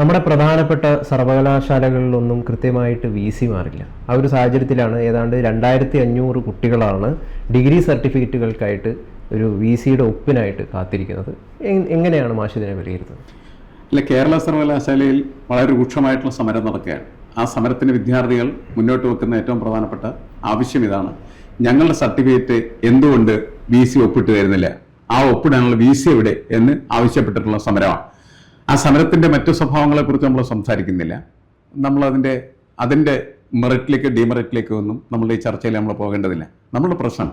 നമ്മുടെ പ്രധാനപ്പെട്ട സർവകലാശാലകളിലൊന്നും കൃത്യമായിട്ട് വി സി മാറില്ല. ആ ഒരു സാഹചര്യത്തിലാണ് ഏതാണ്ട് രണ്ടായിരത്തി അഞ്ഞൂറ് കുട്ടികളാണ് ഡിഗ്രി സർട്ടിഫിക്കറ്റുകൾക്കായിട്ട് ഒരു വി സിയുടെ ഒപ്പിനായിട്ട് കാത്തിരിക്കുന്നത്. എങ്ങനെയാണ് മാഷിതിനെ വിലയിരുത്തുന്നത്? അല്ല കേരള സർവകലാശാലയിൽ വളരെ രൂക്ഷമായിട്ടുള്ള സമരം നടക്കുകയാണ്. ആ സമരത്തിന് വിദ്യാർത്ഥികൾ മുന്നോട്ട് വെക്കുന്ന ഏറ്റവും പ്രധാനപ്പെട്ട ആവശ്യം ഇതാണ്. ഞങ്ങളുടെ സർട്ടിഫിക്കറ്റ് എന്തുകൊണ്ട് വി സി ഒപ്പിട്ട് തരുന്നില്ല? ആ ഒപ്പിടാനുള്ള വി സി എവിടെ എന്ന് ആവശ്യപ്പെട്ടിട്ടുള്ള സമരമാണ്. ആ സമരത്തിന്റെ മറ്റു സ്വഭാവങ്ങളെ കുറിച്ച് നമ്മൾ സംസാരിക്കുന്നില്ല. നമ്മൾ അതിന്റെ മെറിറ്റിലേക്ക് ഡിമെറിറ്റിലേക്ക് ഒന്നും നമ്മളുടെ ഈ ചർച്ചയിൽ നമ്മൾ പോകേണ്ടതില്ല. നമ്മളുടെ പ്രശ്നം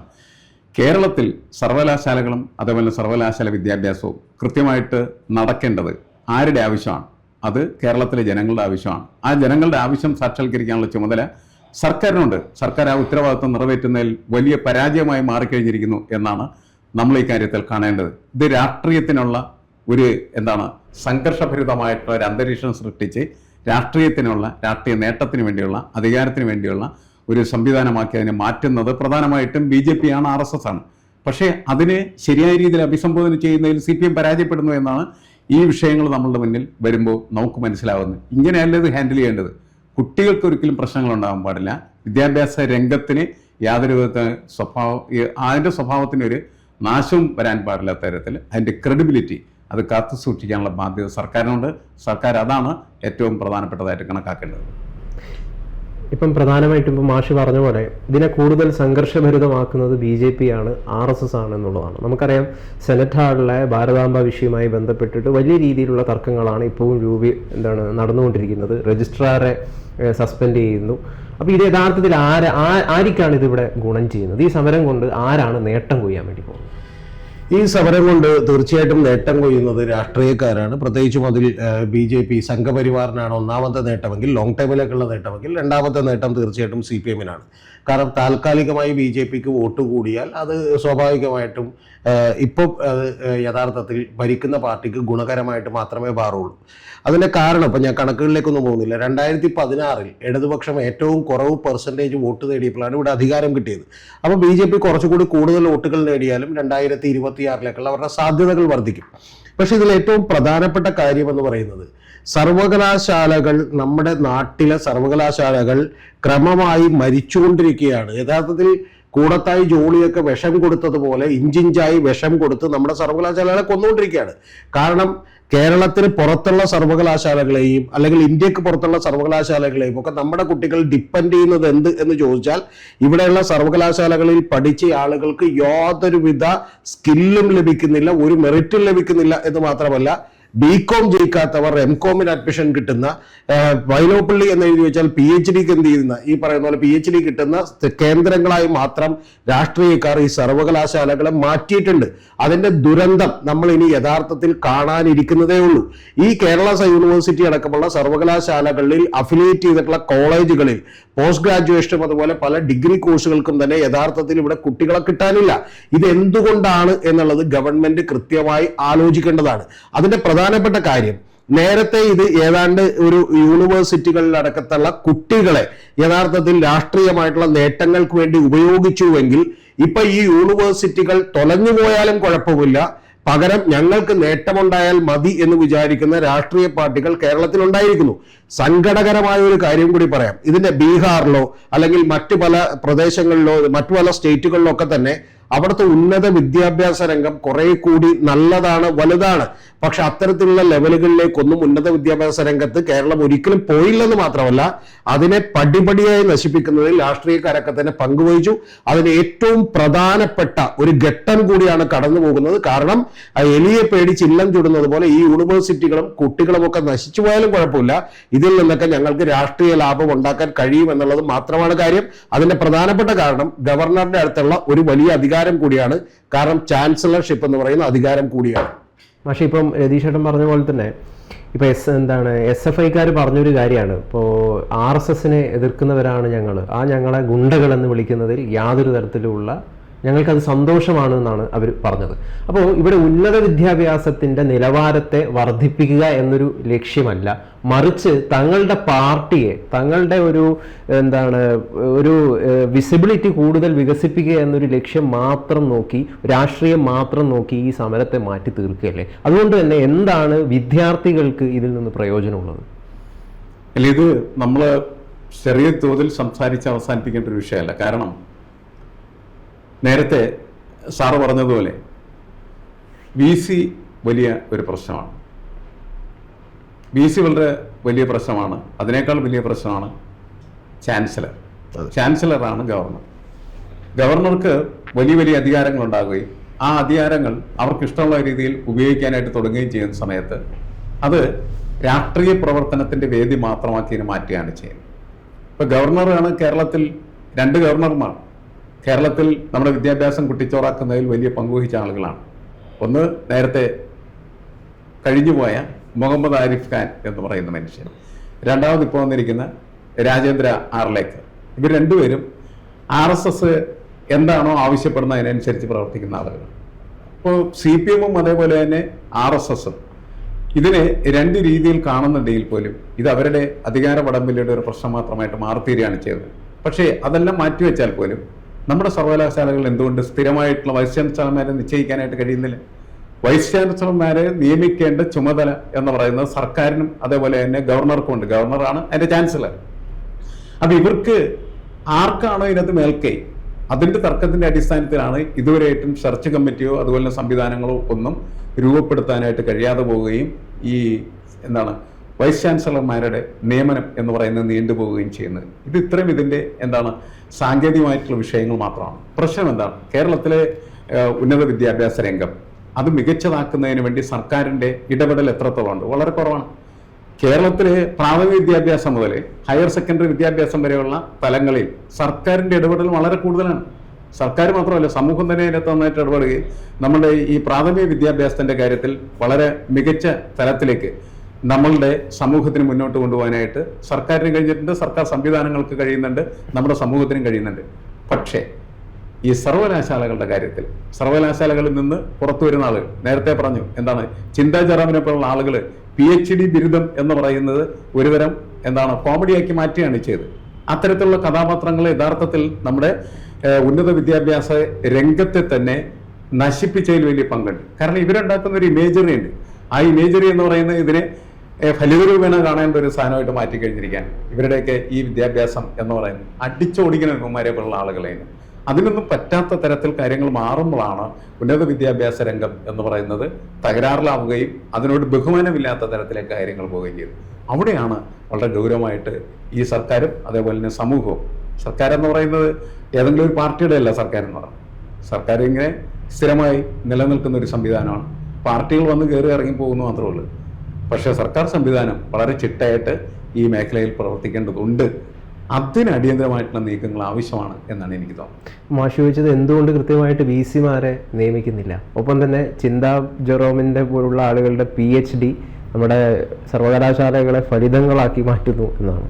കേരളത്തിൽ സർവകലാശാലകളും അതേപോലെ സർവകലാശാല വിദ്യാഭ്യാസവും കൃത്യമായിട്ട് നടക്കേണ്ടത് ആരുടെ ആവശ്യമാണ്? അത് കേരളത്തിലെ ജനങ്ങളുടെ ആവശ്യമാണ്. ആ ജനങ്ങളുടെ ആവശ്യം സാക്ഷാത്കരിക്കാനുള്ള ചുമതല സർക്കാരിനുണ്ട്. സർക്കാർ ആ ഉത്തരവാദിത്വം നിറവേറ്റുന്നതിൽ വലിയ പരാജയമായി മാറിക്കഴിഞ്ഞിരിക്കുന്നു എന്നാണ് നമ്മൾ ഈ കാര്യത്തിൽ കാണേണ്ടത്. ഇത് രാഷ്ട്രീയത്തിനുള്ള ഒരു എന്താണ് സംഘർഷഭരിതമായിട്ടുള്ള ഒരു അന്തരീക്ഷം സൃഷ്ടിച്ച് രാഷ്ട്രീയത്തിനുള്ള രാഷ്ട്രീയ നേട്ടത്തിന് വേണ്ടിയുള്ള അധികാരത്തിന് വേണ്ടിയുള്ള ഒരു സംവിധാനമാക്കി അതിനെ മാറ്റുന്നത് പ്രധാനമായിട്ടും ബി ജെ പി ആണ് ആർ എസ് എസ് ആണ്. പക്ഷേ അതിനെ ശരിയായ രീതിയിൽ അഭിസംബോധന ചെയ്യുന്നതിൽ സി പി എം പരാജയപ്പെടുന്നു എന്നാണ് ഈ വിഷയങ്ങൾ നമ്മളുടെ മുന്നിൽ വരുമ്പോൾ നമുക്ക് മനസ്സിലാവുന്നത്. ഇങ്ങനെയല്ല ഇത് ഹാൻഡിൽ ചെയ്യേണ്ടത്. കുട്ടികൾക്ക് ഒരിക്കലും പ്രശ്നങ്ങൾ ഉണ്ടാകാൻ പാടില്ല. വിദ്യാഭ്യാസ രംഗത്തിന് യാതൊരു വിധത്തെ സ്വഭാവം അതിന്റെ സ്വഭാവത്തിനൊരു നാശവും വരാൻ പാടില്ലാത്ത തരത്തിൽ അതിന്റെ ക്രെഡിബിലിറ്റി അത് കാത്തു സൂക്ഷിക്കാനുള്ള ബാധ്യത സർക്കാരിനുണ്ട്. സർക്കാർ അതാണ് ഏറ്റവും പ്രധാനപ്പെട്ടതായിട്ട് കണക്കാക്കേണ്ടത്. ഇപ്പം പ്രധാനമായിട്ടും ഇപ്പം മാഷി പറഞ്ഞ പോലെ ഇതിനെ കൂടുതൽ സംഘർഷഭരിതമാക്കുന്നത് ബി ജെ പി ആണ് ആർ എസ് എസ് ആണ് എന്നുള്ളതാണ്. നമുക്കറിയാം സെനറ്റ് ഹാളിലെ ഭാരതാംബ വിഷയവുമായി ബന്ധപ്പെട്ടിട്ട് വലിയ രീതിയിലുള്ള തർക്കങ്ങളാണ് ഇപ്പോഴും രൂപി എന്താണ് നടന്നുകൊണ്ടിരിക്കുന്നത്. രജിസ്ട്രാറെ സസ്പെൻഡ് ചെയ്യുന്നു. അപ്പോൾ ഇത് യഥാർത്ഥത്തിൽ ആര് ആ- ആർക്കാണ് ഇതിവിടെ ഗുണം ചെയ്യുന്നത്? ഈ സമരം കൊണ്ട് ആരാണ് നേട്ടം കൊയ്യാൻ വേണ്ടി പോകുന്നത്? ഈ സമരം കൊണ്ട് തീർച്ചയായിട്ടും നേട്ടം കൊയ്യുന്നത് രാഷ്ട്രീയക്കാരാണ്. പ്രത്യേകിച്ചും അതിൽ ബി ജെ പി സംഘപരിവാറിനാണ് ഒന്നാമത്തെ നേട്ടമെങ്കിൽ ലോങ് ടൈമിലേക്കുള്ള നേട്ടമെങ്കിൽ രണ്ടാമത്തെ നേട്ടം തീർച്ചയായിട്ടും സി പി എമ്മിനാണ്. കാരണം താൽക്കാലികമായി ബി ജെ പിക്ക് വോട്ട് കൂടിയാൽ അത് സ്വാഭാവികമായിട്ടും ഇപ്പം അത് യഥാർത്ഥത്തിൽ ഭരിക്കുന്ന പാർട്ടിക്ക് ഗുണകരമായിട്ട് മാത്രമേ മാറുള്ളൂ. അതിന്റെ കാരണം ഇപ്പം ഞാൻ കണക്കുകളിലേക്കൊന്നും പോകുന്നില്ല. രണ്ടായിരത്തി പതിനാറിൽ ഇടതുപക്ഷം ഏറ്റവും കുറവ് പെർസെന്റേജ് വോട്ട് നേടിയപ്പോഴാണ് ഇവിടെ അധികാരം കിട്ടിയത്. അപ്പോൾ ബി ജെ പി കുറച്ചുകൂടി കൂടുതൽ വോട്ടുകൾ നേടിയാലും രണ്ടായിരത്തി ഇരുപത്തിയാറിലേക്കുള്ള അവരുടെ സാധ്യതകൾ വർദ്ധിക്കും. പക്ഷെ ഇതിൽ ഏറ്റവും പ്രധാനപ്പെട്ട കാര്യം എന്ന് പറയുന്നത് സർവകലാശാലകൾ നമ്മുടെ നാട്ടിലെ സർവകലാശാലകൾ ക്രമമായി മരിച്ചുകൊണ്ടിരിക്കുകയാണ്. യഥാർത്ഥത്തിൽ കൂടത്തായി ജോളിയൊക്കെ വിഷം കൊടുത്തതുപോലെ ഇഞ്ചിഞ്ചായി വിഷം കൊടുത്ത് നമ്മുടെ സർവകലാശാലകളെ കൊന്നുകൊണ്ടിരിക്കുകയാണ്. കാരണം കേരളത്തിന് പുറത്തുള്ള സർവകലാശാലകളെയും അല്ലെങ്കിൽ ഇന്ത്യയ്ക്ക് പുറത്തുള്ള സർവകലാശാലകളെയും ഒക്കെ നമ്മുടെ കുട്ടികൾ ഡിപ്പെൻഡ് ചെയ്യുന്നത് എന്ത് എന്ന് ചോദിച്ചാൽ ഇവിടെയുള്ള സർവകലാശാലകളിൽ പഠിച്ച ആളുകൾക്ക് യാതൊരുവിധ സ്കില്ലും ലഭിക്കുന്നില്ല ഒരു മെറിറ്റും ലഭിക്കുന്നില്ല എന്ന് മാത്രമല്ല ബി കോം ജയിക്കാത്തവർ എം കോമിന് അഡ്മിഷൻ കിട്ടുന്ന വൈലോപ്പള്ളി എന്ന് എഴുതി വെച്ചാൽ പി എച്ച് ഡിക്ക് എന്ത് ചെയ്യുന്ന ഈ പറയുന്ന പോലെ പി എച്ച് ഡി കിട്ടുന്ന കേന്ദ്രങ്ങളായി മാത്രം രാഷ്ട്രീയക്കാർ ഈ സർവകലാശാലകളെ മാറ്റിയിട്ടുണ്ട്. അതിന്റെ ദുരന്തം നമ്മൾ ഇനി യഥാർത്ഥത്തിൽ കാണാനിരിക്കുന്നതേ ഉള്ളൂ. ഈ കേരള യൂണിവേഴ്സിറ്റി അടക്കമുള്ള സർവകലാശാലകളിൽ അഫിലിയേറ്റ് ചെയ്തിട്ടുള്ള കോളേജുകളിൽ പോസ്റ്റ് ഗ്രാജുവേഷനും അതുപോലെ പല ഡിഗ്രി കോഴ്സുകൾക്കും തന്നെ യഥാർത്ഥത്തിൽ ഇവിടെ കുട്ടികളെ കിട്ടാനില്ല. ഇത് എന്തുകൊണ്ടാണ് എന്നുള്ളത് ഗവൺമെന്റ് കൃത്യമായി ആലോചിക്കേണ്ടതാണ്. അതിന്റെ പ്രധാനപ്പെട്ട കാര്യം നേരത്തെ ഇത് ഏതാണ്ട് ഒരു യൂണിവേഴ്സിറ്റികളിൽ അടക്കത്തുള്ള കുട്ടികളെ യഥാർത്ഥത്തിൽ രാഷ്ട്രീയമായിട്ടുള്ള നേട്ടങ്ങൾക്ക് വേണ്ടി ഉപയോഗിച്ചുവെങ്കിൽ ഇപ്പൊ ഈ യൂണിവേഴ്സിറ്റികൾ തൊലഞ്ഞു പോയാലും കുഴപ്പമില്ല. പകരം ഞങ്ങൾക്ക് നേട്ടമുണ്ടായാൽ മതി എന്ന് വിചാരിക്കുന്ന രാഷ്ട്രീയ പാർട്ടികൾ കേരളത്തിൽ ഉണ്ടായിരിക്കുന്നു. സങ്കടകരമായ ഒരു കാര്യം കൂടി പറയാം. ഇതിന്റെ ബീഹാറിലോ അല്ലെങ്കിൽ മറ്റു പല പ്രദേശങ്ങളിലോ മറ്റു പല സ്റ്റേറ്റുകളിലോ ഒക്കെ തന്നെ അവിടുത്തെ ഉന്നത വിദ്യാഭ്യാസ രംഗം കുറെ കൂടി നല്ലതാണ് വലുതാണ്. പക്ഷെ അത്തരത്തിലുള്ള ലെവലുകളിലേക്കൊന്നും ഉന്നത വിദ്യാഭ്യാസ രംഗത്ത് കേരളം ഒരിക്കലും പോയില്ലെന്ന് മാത്രമല്ല അതിനെ പടിപടിയായി നശിപ്പിക്കുന്നതിൽ രാഷ്ട്രീയക്കാരൊക്കെ തന്നെ പങ്കുവഹിച്ചു. അതിന് ഏറ്റവും പ്രധാനപ്പെട്ട ഒരു ഘട്ടം കൂടിയാണ് കടന്നു പോകുന്നത്. കാരണം എലിയെ പേടിച്ച് ഇല്ലം ചുടുന്നത് പോലെ ഈ യൂണിവേഴ്സിറ്റികളും കുട്ടികളും ഒക്കെ നശിച്ചു പോയാലും കുഴപ്പമില്ല. ഇതിൽ നിന്നൊക്കെ ഞങ്ങൾക്ക് രാഷ്ട്രീയ ലാഭം ഉണ്ടാക്കാൻ കഴിയും എന്നുള്ളത് മാത്രമാണ് കാര്യം. അതിന്റെ പ്രധാനപ്പെട്ട കാരണം ഗവർണറുടെ അടുത്തുള്ള ഒരു വലിയ അധികാരം കൂടിയാണ്. കാരണം ചാൻസലർഷിപ്പ് എന്ന് പറയുന്ന അധികാരം കൂടിയാണ്. പക്ഷേ ഇപ്പം രതീഷേട്ടൻ പറഞ്ഞ പോലെ തന്നെ ഇപ്പോൾ എസ് എന്താണ് എസ് എഫ് ഐക്കാർ പറഞ്ഞൊരു കാര്യമാണ്. ഇപ്പോ ആർ എസ് എസിനെ എതിർക്കുന്നവരാണ് ഞങ്ങൾ ആ ഞങ്ങളെ ഗുണ്ടകൾ എന്ന് വിളിക്കുന്നതിൽ യാതൊരു തരത്തിലുള്ള ഞങ്ങൾക്കത് സന്തോഷമാണ് എന്നാണ് അവർ പറഞ്ഞത്. അപ്പോൾ ഇവിടെ ഉന്നത വിദ്യാഭ്യാസത്തിന്റെ നിലവാരത്തെ വർദ്ധിപ്പിക്കുക എന്നൊരു ലക്ഷ്യമല്ല. മറിച്ച് തങ്ങളുടെ പാർട്ടിയെ തങ്ങളുടെ ഒരു എന്താണ് ഒരു വിസിബിലിറ്റി കൂടുതൽ വികസിപ്പിക്കുക എന്നൊരു ലക്ഷ്യം മാത്രം നോക്കി രാഷ്ട്രീയം മാത്രം നോക്കി ഈ സമരത്തെ മാറ്റി തീർക്കുകയല്ലേ? അതുകൊണ്ട് തന്നെ എന്താണ് വിദ്യാർത്ഥികൾക്ക് ഇതിൽ നിന്ന് പ്രയോജനമുള്ളത്? അല്ല ഇത് നമ്മൾ ചെറിയ തോതിൽ സംസാരിച്ച് അവസാനിപ്പിക്കേണ്ട ഒരു വിഷയമല്ല. കാരണം നേരത്തെ സാറ് പറഞ്ഞതുപോലെ വി സി വലിയ ഒരു പ്രശ്നമാണ്. വി സി വളരെ വലിയ പ്രശ്നമാണ്. അതിനേക്കാൾ വലിയ പ്രശ്നമാണ് ചാൻസലർ. ചാൻസലറാണ് ഗവർണർ. ഗവർണർക്ക് വലിയ വലിയ അധികാരങ്ങൾ ഉണ്ടാകുകയും ആ അധികാരങ്ങൾ അവർക്ക് ഇഷ്ടമുള്ള രീതിയിൽ ഉപയോഗിക്കാനായിട്ട് തുടങ്ങുകയും ചെയ്യുന്ന സമയത്ത് അത് രാഷ്ട്രീയ പ്രവർത്തനത്തിന്റെ വേദി മാത്രമാക്കി മാറ്റുകയാണ് ചെയ്യുന്നത്. ഇപ്പൊ ഗവർണറാണ് കേരളത്തിൽ രണ്ട് ഗവർണർമാർ. കേരളത്തിൽ നമ്മുടെ വിദ്യാഭ്യാസം കുട്ടിച്ചോറാക്കുന്നതിൽ വലിയ പങ്കുവഹിച്ച ആളുകളാണ്. ഒന്ന് നേരത്തെ കഴിഞ്ഞുപോയ മുഹമ്മദ് ആരിഫ് ഖാൻ എന്ന് പറയുന്ന മനുഷ്യൻ. രണ്ടാമത് ഇപ്പോൾ വന്നിരിക്കുന്ന രാജേന്ദ്ര ആർലേക്കർ. ഇവർ രണ്ടുപേരും ആർ എസ് എസ് എന്താണോ ആവശ്യപ്പെടുന്ന അതിനനുസരിച്ച് പ്രവർത്തിക്കുന്ന ആളുകളാണ്. അപ്പോൾ സി പി എമ്മും അതേപോലെ തന്നെ ആർ എസ് എസും ഇതിനെ രണ്ട് രീതിയിൽ കാണുന്നുണ്ടെങ്കിൽ പോലും ഇത് അവരുടെ അധികാര വടംവലിയുടെ ഒരു പ്രശ്നം മാത്രമായിട്ട് മാറിത്തീരുകയാണ് ചെയ്തത്. പക്ഷേ അതെല്ലാം മാറ്റിവെച്ചാൽ പോലും നമ്മുടെ സർവകലാശാലകൾ എന്തുകൊണ്ട് സ്ഥിരമായിട്ടുള്ള വൈസ് ചാൻസലർമാരെ നിശ്ചയിക്കാനായിട്ട് കഴിയുന്നില്ല? വൈസ് ചാൻസലർമാരെ നിയമിക്കേണ്ട ചുമതല എന്ന് പറയുന്നത് സർക്കാരിനും അതേപോലെ തന്നെ ഗവർണർക്കും ഉണ്ട്. ഗവർണറാണ് അതിന്റെ ചാൻസലർ. അപ്പൊ ഇവർക്ക് ആർക്കാണോ ഇതിനകത്ത് മേൽക്കൈ? അതിന്റെ തർക്കത്തിന്റെ അടിസ്ഥാനത്തിലാണ് ഇതുവരെയായിട്ടും സെർച്ച് കമ്മിറ്റിയോ അതുപോലെ സംവിധാനങ്ങളോ ഒന്നും രൂപപ്പെടുത്താനായിട്ട് കഴിയാതെ പോവുകയും ഈ എന്താണ് വൈസ് ചാൻസലർമാരുടെ നിയമനം എന്ന് പറയുന്നത് നീണ്ടുപോവുകയും ചെയ്യുന്നത് ഇത് ഇത്രയും ഇതിന്റെ എന്താണ് സാങ്കേതികമായിട്ടുള്ള വിഷയങ്ങൾ മാത്രമാണ്. പ്രശ്നം എന്താണ്? കേരളത്തിലെ ഉന്നത വിദ്യാഭ്യാസ രംഗം അത് മികച്ചതാക്കുന്നതിന് വേണ്ടി സർക്കാരിന്റെ ഇടപെടൽ എത്രത്തോളം ഉണ്ട്? വളരെ കുറവാണ്. കേരളത്തിലെ പ്രാഥമിക വിദ്യാഭ്യാസം മുതൽ ഹയർ സെക്കൻഡറി വിദ്യാഭ്യാസം വരെയുള്ള തലങ്ങളിൽ സർക്കാരിന്റെ ഇടപെടൽ വളരെ കൂടുതലാണ്. സർക്കാർ മാത്രമല്ല സമൂഹം തന്നെ അതിനകത്ത് നന്നായിട്ട് ഇടപെടുകയും നമ്മുടെ ഈ പ്രാഥമിക വിദ്യാഭ്യാസത്തിന്റെ കാര്യത്തിൽ വളരെ മികച്ച തലത്തിലേക്ക് നമ്മളുടെ സമൂഹത്തിന് മുന്നോട്ട് കൊണ്ടുപോകാനായിട്ട് സർക്കാരിന് കഴിഞ്ഞിട്ടുണ്ട് സർക്കാർ സംവിധാനങ്ങൾക്ക് കഴിയുന്നുണ്ട് നമ്മുടെ സമൂഹത്തിനും കഴിയുന്നുണ്ട്. പക്ഷേ ഈ സർവകലാശാലകളുടെ കാര്യത്തിൽ സർവകലാശാലകളിൽ നിന്ന് പുറത്തു വരുന്ന ആളുകൾ നേരത്തെ പറഞ്ഞു എന്താണ് ചിന്താ ജറാമിനെ പോലുള്ള ആളുകൾ പി എച്ച് ഡി ബിരുദം എന്ന് പറയുന്നത് ഒരുതരം എന്താണ് കോമഡിയാക്കി മാറ്റുകയാണ് ചെയ്തത്. അത്തരത്തിലുള്ള കഥാപാത്രങ്ങൾ യഥാർത്ഥത്തിൽ നമ്മുടെ ഉന്നത വിദ്യാഭ്യാസ രംഗത്തെ തന്നെ നശിപ്പിച്ചതിൽ വലിയ പങ്കുണ്ട്. കാരണം ഇവരുണ്ടാക്കുന്ന ഒരു ഇമേജറി ഉണ്ട്. ആ ഇമേജറി എന്ന് പറയുന്ന ഇതിനെ ഫലിതരൂപേണ കാണേണ്ട ഒരു സാധനമായിട്ട് മാറ്റി കഴിഞ്ഞിരിക്കുകയാണ് ഇവരുടെയൊക്കെ ഈ വിദ്യാഭ്യാസം എന്ന് പറയുന്നത് അടിച്ചോടിക്കുന്ന ഇവന്മാരെ പോലുള്ള ആളുകളെയാണ്. അതിനൊന്നും പറ്റാത്ത തരത്തിൽ കാര്യങ്ങൾ മാറുമ്പോഴാണ് ഉന്നത വിദ്യാഭ്യാസ രംഗം എന്ന് പറയുന്നത് തകരാറിലാവുകയും അതിനോട് ബഹുമാനമില്ലാത്ത തരത്തിലേക്ക് കാര്യങ്ങൾ പോവുകയും ചെയ്തു അവിടെയാണ് വളരെ ഗൗരവമായിട്ട് ഈ സർക്കാരും അതേപോലെ തന്നെ സമൂഹവും സർക്കാർ എന്ന് പറയുന്നത് ഏതെങ്കിലും ഒരു പാർട്ടിയുടെ അല്ല സർക്കാർ എന്ന് പറയുന്നത്. സർക്കാർ ഇങ്ങനെ സ്ഥിരമായി നിലനിൽക്കുന്ന ഒരു സംവിധാനമാണ്. പാർട്ടികൾ വന്ന് കയറി ഇറങ്ങി പോകുന്നു മാത്രമേ ഉള്ളൂ. പക്ഷേ സർക്കാർ സംവിധാനം വളരെ ചിട്ടയായിട്ട് ഈ മേഖലയിൽ പ്രവർത്തിക്കേണ്ടതുണ്ട്. അതിന് അടിയന്തരമായിട്ടുള്ള നീക്കങ്ങൾ ആവശ്യമാണ് എന്നാണ് എനിക്ക് തോന്നുന്നത്. മാഷി ചോദിച്ചത് എന്തുകൊണ്ട് കൃത്യമായിട്ട് വി സിമാരെ നിയമിക്കുന്നില്ല? ഒപ്പം തന്നെ ചിന്താ ജെറോമിന്റെ പോലുള്ള ആളുകളുടെ പി എച്ച് ഡി നമ്മുടെ സർവകലാശാലകളെ ഫലിതങ്ങളാക്കി മാറ്റുന്നു എന്നാണ്.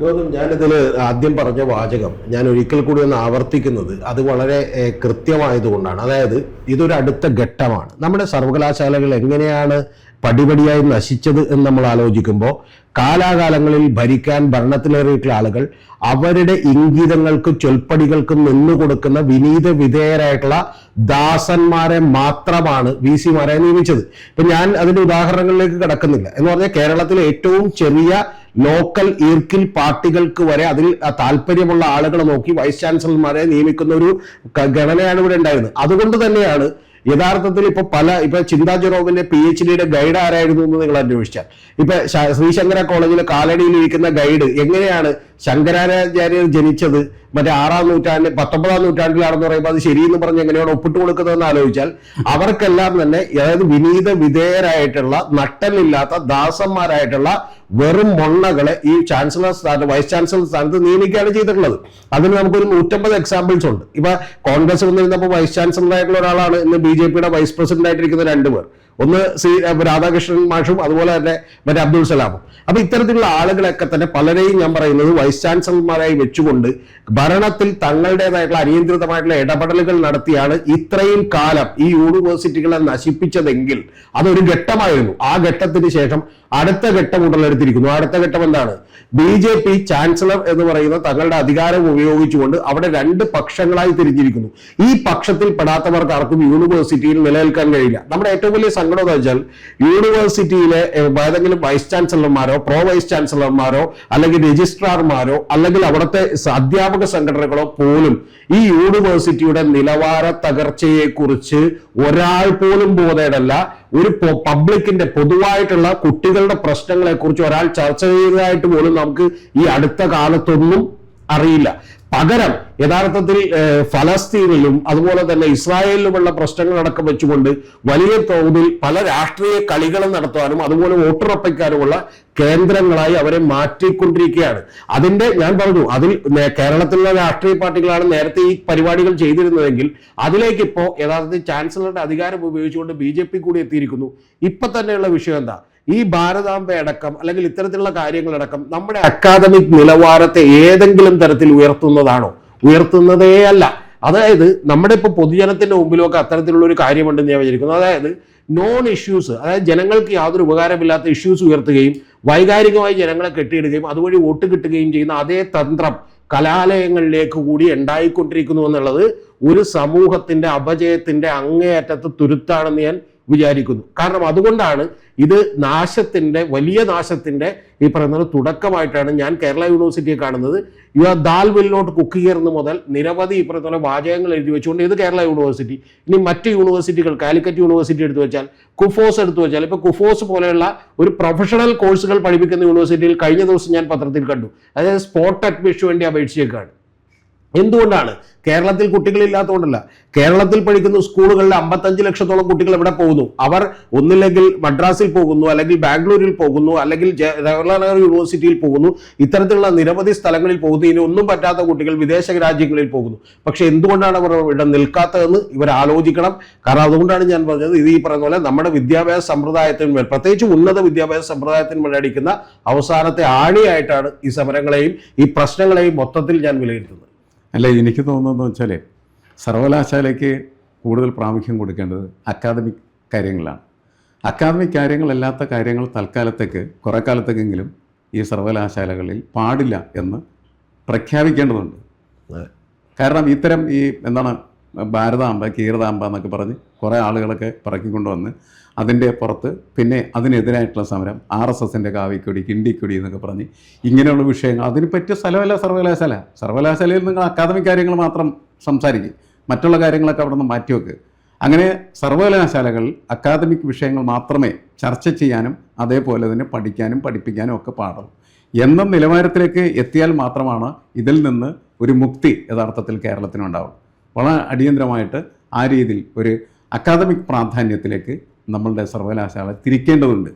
ഗൗതം ഞാനിതിൽ ആദ്യം പറഞ്ഞ വാചകം ഞാൻ ഒരിക്കൽ കൂടി ഒന്ന് ആവർത്തിക്കുന്നത് അത് വളരെ കൃത്യമായതുകൊണ്ടാണ്. അതായത് ഇതൊരു അടുത്ത ഘട്ടമാണ്. നമ്മുടെ സർവകലാശാലകൾ എങ്ങനെയാണ് പടിപടിയായി നശിച്ചത് എന്ന് നമ്മൾ ആലോചിക്കുമ്പോൾ കാലാകാലങ്ങളിൽ ഭരിക്കാൻ ഭരണത്തിലേറിയിട്ടുള്ള ആളുകൾ അവരുടെ ഇംഗിതങ്ങൾക്കും ചൊൽപ്പടികൾക്കും നിന്നുകൊടുക്കുന്ന വിനീത വിധേയരായിട്ടുള്ള ദാസന്മാരെ മാത്രമാണ് വി സിമാരെ നിയമിച്ചത്. ഇപ്പൊ ഞാൻ അതിന്റെ ഉദാഹരണങ്ങളിലേക്ക് കിടക്കുന്നില്ല. എന്ന് പറഞ്ഞാൽ കേരളത്തിലെ ഏറ്റവും ചെറിയ ലോക്കൽ ഈർക്കിൽ പാർട്ടികൾക്ക് വരെ അതിൽ താല്പര്യമുള്ള ആളുകളെ നോക്കി വൈസ് ചാൻസലർമാരെ നിയമിക്കുന്ന ഒരു ഗണനയാണ് ഇവിടെ ഉണ്ടായിരുന്നത്. അതുകൊണ്ട് തന്നെയാണ് യഥാർത്ഥത്തിൽ ഇപ്പൊ പല ഇപ്പൊ ചിന്താ ജെറോമിന്റെ പി എച്ച് ഡിയുടെ ഗൈഡ് ആരായിരുന്നു എന്ന് നിങ്ങൾ അന്വേഷിച്ചാൽ. ഇപ്പൊ ശ്രീശങ്കര കോളേജിലെ കാലടിയിൽ ഇരിക്കുന്ന ഗൈഡ് എങ്ങനെയാണ് ശങ്കരാചാര്യർ ജനിച്ചത്? മറ്റേ ആറാം നൂറ്റാണ്ട് പത്തൊമ്പതാം നൂറ്റാണ്ടിലാണെന്ന് പറയുമ്പോൾ അത് ശരിയെന്ന് പറഞ്ഞ് എങ്ങനെയാണ് ഒപ്പിട്ട് കൊടുക്കുന്നതെന്ന് ആലോചിച്ചാൽ അവർക്കെല്ലാം തന്നെ അതായത് വിനീത വിധേയരായിട്ടുള്ള നട്ടലില്ലാത്ത ദാസന്മാരായിട്ടുള്ള വെറും മൊണ്ണകളെ ഈ ചാൻസലർ സ്ഥാനത്ത് വൈസ് ചാൻസലർ സ്ഥാനത്ത് നിയമിക്കുകയാണ് ചെയ്തിട്ടുള്ളത്. അതിന് നമുക്കൊരു നൂറ്റമ്പത് എക്സാമ്പിൾസ് ഉണ്ട്. ഇപ്പൊ കോൺഗ്രസ് വന്നിരുന്നപ്പോൾ വൈസ് ചാൻസലർ ആയിട്ടുള്ള ഒരാളാണ് ഇന്ന് ബി ജെ പിയുടെ വൈസ് പ്രസിഡന്റ് ആയിട്ടിരിക്കുന്ന രണ്ടുപേർ ഒന്ന് സി രാധാകൃഷ്ണൻ മാഷും അതുപോലെ തന്നെ മറ്റേ അബ്ദുൾ സലാമും. അപ്പൊ ഇത്തരത്തിലുള്ള ആളുകളൊക്കെ തന്നെ പലരെയും ഞാൻ പറയുന്നത് വൈസ് ചാൻസലർമാരായി വെച്ചുകൊണ്ട് ഭരണത്തിൽ തങ്ങളുടേതായിട്ടുള്ള അനിയന്ത്രിതമായിട്ടുള്ള ഇടപെടലുകൾ നടത്തിയാണ് ഇത്രയും കാലം ഈ യൂണിവേഴ്സിറ്റികളെ നശിപ്പിച്ചതെങ്കിൽ അതൊരു ഘട്ടമായിരുന്നു. ആ ഘട്ടത്തിന് ശേഷം അടുത്ത ഘട്ടം ഉടലെടുത്തിരിക്കുന്നു. അടുത്ത ഘട്ടം എന്താണ്? ബി ജെ പി ചാൻസലർ എന്ന് പറയുന്ന തങ്ങളുടെ അധികാരം ഉപയോഗിച്ചുകൊണ്ട് അവിടെ രണ്ട് പക്ഷങ്ങളായി തിരിഞ്ഞിരിക്കുന്നു. ഈ പക്ഷത്തിൽ പെടാത്തവർക്ക് ആർക്കും യൂണിവേഴ്സിറ്റിയിൽ നിലനിൽക്കാൻ കഴിയില്ല. നമ്മുടെ ഏറ്റവും വലിയ സങ്കടം എന്ന് വെച്ചാൽ യൂണിവേഴ്സിറ്റിയിലെ ഏതെങ്കിലും വൈസ് ചാൻസലർമാരോ പ്രോ വൈസ് ചാൻസലർമാരോ അല്ലെങ്കിൽ രജിസ്ട്രാർമാരോ അല്ലെങ്കിൽ അവിടുത്തെ അധ്യാപക സംഘടനകളോ പോലും ഈ യൂണിവേഴ്സിറ്റിയുടെ നിലവാര തകർച്ചയെ കുറിച്ച് ഒരാൾ പോലും ബോധേടല്ല. ഒരു പബ്ലിക്കിന്റെ പൊതുവായിട്ടുള്ള കുട്ടികളുടെ പ്രശ്നങ്ങളെ കുറിച്ച് ഒരാൾ ചർച്ച ചെയ്തതായിട്ട് പോലും നമുക്ക് ഈ അടുത്ത കാലത്തൊന്നും അറിയില്ല. പകരം യഥാർത്ഥത്തിൽ ഫലസ്തീനിലും അതുപോലെ തന്നെ ഇസ്രായേലിലുമുള്ള പ്രശ്നങ്ങൾ അടക്കം വെച്ചുകൊണ്ട് വലിയ തോതിൽ പല രാഷ്ട്രീയ കളികളും നടത്താനും അതുപോലെ വോട്ടുറപ്പിക്കാനുമുള്ള കേന്ദ്രങ്ങളായി അവരെ മാറ്റിക്കൊണ്ടിരിക്കുകയാണ്. അതിന്റെ ഞാൻ പറഞ്ഞു അതിൽ കേരളത്തിലുള്ള രാഷ്ട്രീയ പാർട്ടികളാണ് നേരത്തെ ഈ പരിപാടികൾ ചെയ്തിരുന്നതെങ്കിൽ അതിലേക്ക് ഇപ്പോ യഥാർത്ഥത്തിൽ ചാൻസലറുടെ അധികാരം ഉപയോഗിച്ചുകൊണ്ട് ബി കൂടി എത്തിയിരിക്കുന്നു. ഇപ്പൊ തന്നെയുള്ള വിഷയം എന്താ? ഈ ഭാരതാംബ അടക്കം അല്ലെങ്കിൽ ഇത്തരത്തിലുള്ള കാര്യങ്ങളടക്കം നമ്മുടെ അക്കാദമിക് നിലവാരത്തെ ഏതെങ്കിലും തരത്തിൽ ഉയർത്തുന്നതാണോ? ഉയർത്തുന്നതേ അല്ല. അതായത് നമ്മുടെ ഇപ്പൊ പൊതുജനത്തിന്റെ മുമ്പിലൊക്കെ അത്തരത്തിലുള്ള ഒരു കാര്യമുണ്ടെന്ന് ഞാൻ വിചാരിക്കുന്നു. അതായത് നോൺ ഇഷ്യൂസ് അതായത് ജനങ്ങൾക്ക് യാതൊരു ഉപകാരമില്ലാത്ത ഇഷ്യൂസ് ഉയർത്തുകയും വൈകാരികമായി ജനങ്ങളെ കെട്ടിയിടുകയും അതുവഴി വോട്ട് കിട്ടുകയും ചെയ്യുന്ന അതേ തന്ത്രം കലാലയങ്ങളിലേക്ക് കൂടി ഉണ്ടായിക്കൊണ്ടിരിക്കുന്നു എന്നുള്ളത് ഒരു സമൂഹത്തിന്റെ അപജയത്തിന്റെ അങ്ങേയറ്റത്ത് തുരുത്താണെന്ന് ഞാൻ വിചാരിക്കുന്നു. കാരണം അതുകൊണ്ടാണ് ഇത് നാശത്തിന്റെ വലിയ നാശത്തിന്റെ ഈ പറയുന്നത് തുടക്കമായിട്ടാണ് ഞാൻ കേരള യൂണിവേഴ്സിറ്റിയെ കാണുന്നത്. You are dal will not cook ചെയ്യുന്നത് മുതൽ നിരവധി ഈ പറയുന്ന വാചകങ്ങൾ എഴുതി വെച്ചുകൊണ്ട് ഇത് കേരള യൂണിവേഴ്സിറ്റി. ഇനി മറ്റ് യൂണിവേഴ്സിറ്റികൾ കാലിക്കറ്റ് യൂണിവേഴ്സിറ്റി എടുത്തു വെച്ചാൽ കുഫോസ് എടുത്തു വെച്ചാൽ ഇപ്പൊ കുഫോസ് പോലെയുള്ള ഒരു പ്രൊഫഷണൽ കോഴ്സുകൾ പഠിപ്പിക്കുന്ന യൂണിവേഴ്സിറ്റിയിൽ കഴിഞ്ഞ ദിവസം ഞാൻ പത്രത്തിൽ കണ്ടു. അതായത് സ്പോട്ട് അഡ്മിഷന് വേണ്ടി അപേക്ഷിച്ചേക്കാണ്. എന്തുകൊണ്ടാണ്? കേരളത്തിൽ കുട്ടികളില്ലാത്തതുകൊണ്ടല്ല. കേരളത്തിൽ പഠിക്കുന്ന സ്കൂളുകളിൽ അമ്പത്തഞ്ച് ലക്ഷത്തോളം കുട്ടികൾ ഇവിടെ പോകുന്നു? അവർ ഒന്നില്ലെങ്കിൽ മദ്രാസിൽ പോകുന്നു അല്ലെങ്കിൽ ബാംഗ്ലൂരിൽ പോകുന്നു അല്ലെങ്കിൽ ജവഹർലാൽ നെഹ്റു യൂണിവേഴ്സിറ്റിയിൽ പോകുന്നു. ഇത്തരത്തിലുള്ള നിരവധി സ്ഥലങ്ങളിൽ പോകുന്നു. ഇനി ഒന്നും പറ്റാത്ത കുട്ടികൾ വിദേശ രാജ്യങ്ങളിൽ പോകുന്നു. പക്ഷെ എന്തുകൊണ്ടാണ് അവർ ഇവിടെ നിൽക്കാത്തതെന്ന് ഇവർ ആലോചിക്കണം. കാരണം അതുകൊണ്ടാണ് ഞാൻ പറഞ്ഞത് ഇത് ഈ പറയുന്ന പോലെ നമ്മുടെ വിദ്യാഭ്യാസ സമ്പ്രദായത്തിന്മേൽ പ്രത്യേകിച്ച് ഉന്നത വിദ്യാഭ്യാസ സമ്പ്രദായത്തിന്മേൽ അടിക്കുന്ന അവസാനത്തെ ആണിയായിട്ടാണ് ഈ സമരങ്ങളെയും ഈ പ്രശ്നങ്ങളെയും മൊത്തത്തിൽ ഞാൻ വിലയിരുത്തുന്നത്. അല്ല എനിക്ക് തോന്നുന്നതെന്ന് വെച്ചാൽ സർവകലാശാലയ്ക്ക് കൂടുതൽ പ്രാമുഖ്യം കൊടുക്കേണ്ടത് അക്കാദമിക് കാര്യങ്ങളാണ്. അക്കാദമിക് കാര്യങ്ങളല്ലാത്ത കാര്യങ്ങൾ തൽക്കാലത്തേക്ക് കുറേ കാലത്തേക്കെങ്കിലും ഈ സർവകലാശാലകളിൽ പാടില്ല എന്ന് പ്രഖ്യാപിക്കേണ്ടതുണ്ട്. കാരണം ഇത്തരം ഈ എന്താണ് ഭാരതാംബ കീരതാംബ എന്നൊക്കെ പറഞ്ഞ് കുറേ ആളുകളൊക്കെ പറക്കിക്കൊണ്ടുവന്ന് അതിന്റെ പുറത്ത് പിന്നെ അതിനെതിരായിട്ടുള്ള സമരം ആർ എസ് എസിന്റെ കാവിക്കൊടി കിണ്ടിക്കൊടി എന്നൊക്കെ പറഞ്ഞ് ഇങ്ങനെയുള്ള വിഷയങ്ങൾ. അതിന് പറ്റിയ സ്ഥലമല്ല സർവകലാശാല. സർവകലാശാലയിൽ നിങ്ങൾ അക്കാദമിക് കാര്യങ്ങൾ മാത്രം സംസാരിക്കും. മറ്റുള്ള കാര്യങ്ങളൊക്കെ അവിടെ നിന്ന് മാറ്റിവെക്ക് അങ്ങനെ സർവകലാശാലകൾ അക്കാദമിക് വിഷയങ്ങൾ മാത്രമേ ചർച്ച ചെയ്യാനും അതേപോലെ തന്നെ പഠിക്കാനും പഠിപ്പിക്കാനും ഒക്കെ പാടുള്ളൂ. എന്ന നിലവാരത്തിലേക്ക് എത്തിയാൽ മാത്രമാണ് ഇതിൽ നിന്ന് ഒരു മുക്തി യഥാർത്ഥത്തിൽ കേരളത്തിനുണ്ടാവും വളരെ അടിയന്തരമായിട്ട് ആ രീതിയിൽ ഒരു അക്കാദമിക് പ്രാധാന്യത്തിലേക്ക് നമ്മളുടെ സർവകലാശാല തിരിക്കേണ്ടതുണ്ട്.